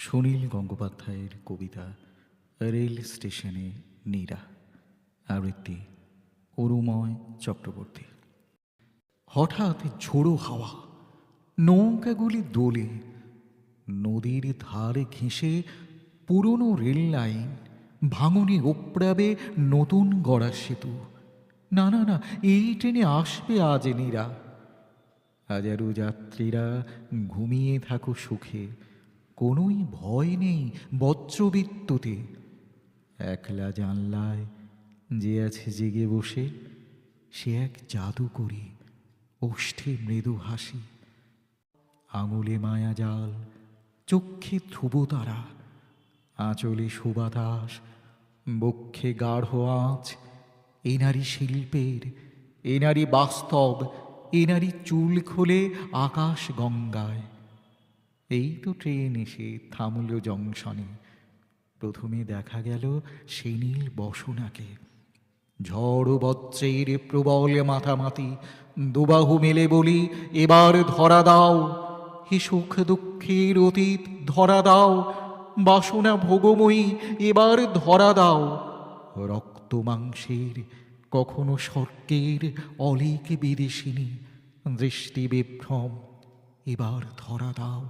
সুনীল গঙ্গোপাধ্যায়ের কবিতা রেল স্টেশনে নীরা। আবৃত্তি অরুময় চক্রবর্তী। হঠাৎ ঝোড়ো হাওয়া, নৌকাগুলি দোলে, নদীর ধারে ঘেঁষে পুরনো রেল লাইন, ভাঙনে ওপড়াবে নতুন গড়া সেতু। না না না, এই ট্রেনে আসবে আজ নীরা। হাজারো যাত্রীরা ঘুমিয়ে থাকো সুখে কোনোই ভয় নেই বজ্রবিদ্যুতে। একলা জানলায় যে আছে জেগে বসে, সে এক জাদু করি ওষ্ঠে মৃদু হাসি। আঙুলে মায়া জাল, চক্ষে ধ্রুবতারা আঁচলে সুবাতাস, বক্ষে গাঢ় আঁচ, এ নারী শিল্পের, এ নারী বাস্তব, এ নারী চুল খোলে আকাশ গঙ্গায়। এই তো ট্রেন এসে থামল জংশনে। প্রথমে দেখা গেল সেনীল বসনাকে। ঝড় বজ্রের প্রবল মাথামাতি দুবাহু মেলে বলি, এবার ধরা দাও। হে সুখ দুঃখের অতীত, ধরা দাও। বাসনা ভোগময়ী, এবার ধরা দাও। রক্ত মাংসের, কখনো স্বর্গের অলিক বিদেশিনী, দৃষ্টি বিভ্রম, এবার ধরা দাও।